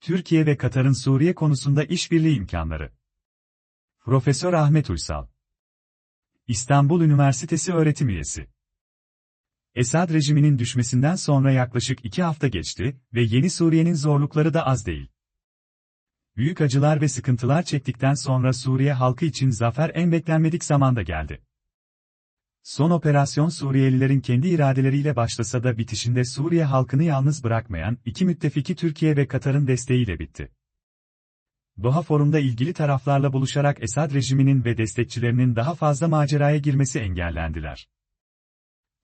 Türkiye ve Katar'ın Suriye konusunda işbirliği imkanları. Profesör Ahmet Uysal İstanbul Üniversitesi öğretim üyesi. Esad rejiminin düşmesinden sonra yaklaşık iki hafta geçti ve yeni Suriye'nin zorlukları da az değil. Büyük acılar ve sıkıntılar çektikten sonra Suriye halkı için zafer en beklenmedik zamanda geldi. Son operasyon Suriyelilerin kendi iradeleriyle başlasa da bitişinde Suriye halkını yalnız bırakmayan iki müttefiki Türkiye ve Katar'ın desteğiyle bitti. Doha Forum'da ilgili taraflarla buluşarak Esad rejiminin ve destekçilerinin daha fazla maceraya girmesi engellendiler.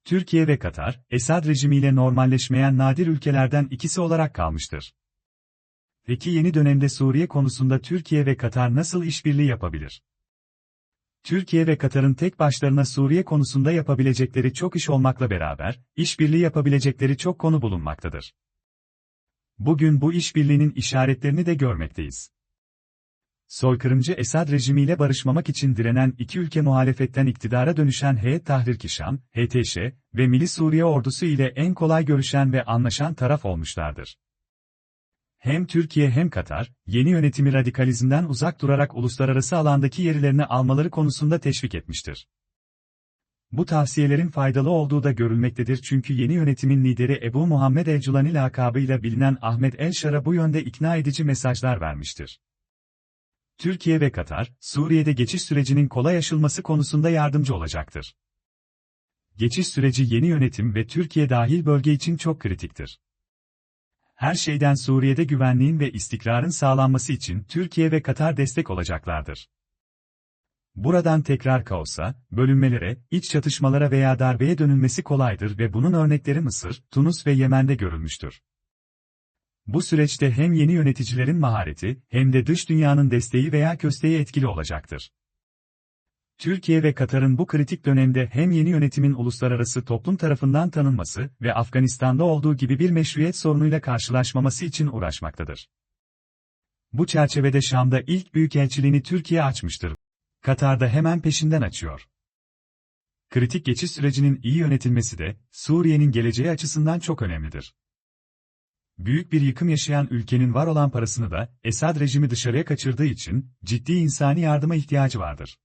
Türkiye ve Katar, Esad rejimiyle normalleşmeyen nadir ülkelerden ikisi olarak kalmıştır. Peki yeni dönemde Suriye konusunda Türkiye ve Katar nasıl işbirliği yapabilir? Türkiye ve Katar'ın tek başlarına Suriye konusunda yapabilecekleri çok iş olmakla beraber, işbirliği yapabilecekleri çok konu bulunmaktadır. Bugün bu işbirliğinin işaretlerini de görmekteyiz. Soykırımcı Esad rejimiyle barışmamak için direnen iki ülke muhalefetten iktidara dönüşen Heyet Tahrir Kişam, HTŞ ve Milli Suriye Ordusu ile en kolay görüşen ve anlaşan taraf olmuşlardır. Hem Türkiye hem Katar, yeni yönetimi radikalizmden uzak durarak uluslararası alandaki yerlerini almaları konusunda teşvik etmiştir. Bu tavsiyelerin faydalı olduğu da görülmektedir çünkü yeni yönetimin lideri Ebu Muhammed El-Culani lakabıyla bilinen Ahmet El-Şar'a bu yönde ikna edici mesajlar vermiştir. Türkiye ve Katar, Suriye'de geçiş sürecinin kolay aşılması konusunda yardımcı olacaktır. Geçiş süreci yeni yönetim ve Türkiye dahil bölge için çok kritiktir her şeyden Suriye'de güvenliğin ve istikrarın sağlanması için Türkiye ve Katar destek olacaklardır. Buradan tekrar kaosa, bölünmelere, iç çatışmalara veya darbeye dönülmesi kolaydır ve bunun örnekleri Mısır, Tunus ve Yemen'de görülmüştür. Bu süreçte hem yeni yöneticilerin mahareti, hem de dış dünyanın desteği veya kösteği etkili olacaktır. Türkiye ve Katar'ın bu kritik dönemde hem yeni yönetimin uluslararası toplum tarafından tanınması ve Afganistan'da olduğu gibi bir meşruiyet sorunuyla karşılaşmaması için uğraşmaktadır. Bu çerçevede Şam'da ilk büyükelçiliğini Türkiye açmıştır. Katar'da hemen peşinden açıyor. Kritik geçiş sürecinin iyi yönetilmesi de, Suriye'nin geleceği açısından çok önemlidir. Büyük bir yıkım yaşayan ülkenin var olan parasını da, Esad rejimi dışarıya kaçırdığı için, ciddi insani yardıma ihtiyacı vardır.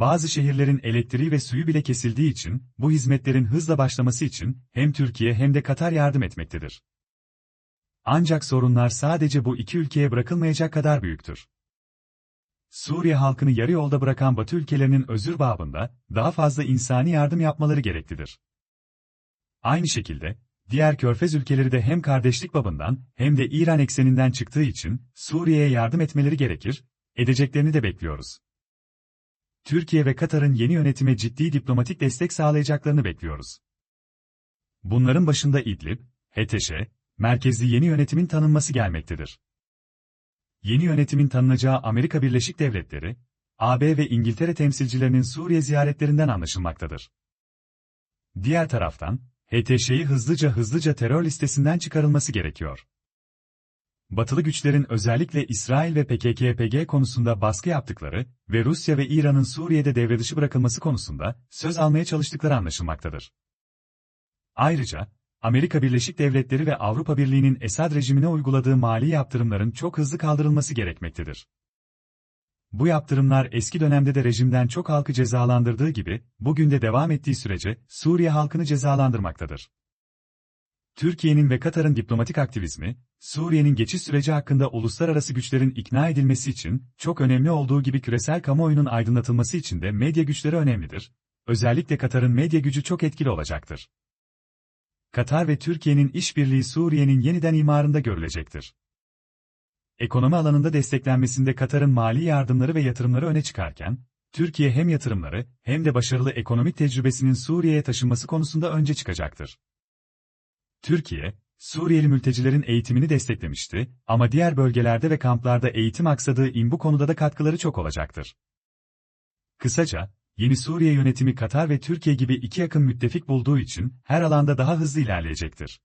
Bazı şehirlerin elektriği ve suyu bile kesildiği için, bu hizmetlerin hızla başlaması için, hem Türkiye hem de Katar yardım etmektedir. Ancak sorunlar sadece bu iki ülkeye bırakılmayacak kadar büyüktür. Suriye halkını yarı yolda bırakan Batı ülkelerinin özür babında, daha fazla insani yardım yapmaları gereklidir. Aynı şekilde, diğer körfez ülkeleri de hem kardeşlik babından, hem de İran ekseninden çıktığı için, Suriye'ye yardım etmeleri gerekir, edeceklerini de bekliyoruz. Türkiye ve Katar'ın yeni yönetime ciddi diplomatik destek sağlayacaklarını bekliyoruz. Bunların başında İdlib, HTŞ, merkezli yeni yönetimin tanınması gelmektedir. Yeni yönetimin tanınacağı Amerika Birleşik Devletleri, AB ve İngiltere temsilcilerinin Suriye ziyaretlerinden anlaşılmaktadır. Diğer taraftan, HTŞ'yi hızlıca hızlıca terör listesinden çıkarılması gerekiyor. Batılı güçlerin özellikle İsrail ve PKK-PG konusunda baskı yaptıkları ve Rusya ve İran'ın Suriye'de devre dışı bırakılması konusunda söz almaya çalıştıkları anlaşılmaktadır. Ayrıca, Amerika Birleşik Devletleri ve Avrupa Birliği'nin Esad rejimine uyguladığı mali yaptırımların çok hızlı kaldırılması gerekmektedir. Bu yaptırımlar eski dönemde de rejimden çok halkı cezalandırdığı gibi, bugün de devam ettiği sürece Suriye halkını cezalandırmaktadır. Türkiye'nin ve Katar'ın diplomatik aktivizmi, Suriye'nin geçiş süreci hakkında uluslararası güçlerin ikna edilmesi için, çok önemli olduğu gibi küresel kamuoyunun aydınlatılması için de medya güçleri önemlidir. Özellikle Katar'ın medya gücü çok etkili olacaktır. Katar ve Türkiye'nin işbirliği Suriye'nin yeniden imarında görülecektir. Ekonomi alanında desteklenmesinde Katar'ın mali yardımları ve yatırımları öne çıkarken, Türkiye hem yatırımları hem de başarılı ekonomik tecrübesinin Suriye'ye taşınması konusunda önce çıkacaktır. Türkiye, Suriyeli mültecilerin eğitimini desteklemişti ama diğer bölgelerde ve kamplarda eğitim aksadığı in bu konuda da katkıları çok olacaktır. Kısaca, yeni Suriye yönetimi Katar ve Türkiye gibi iki yakın müttefik bulduğu için her alanda daha hızlı ilerleyecektir.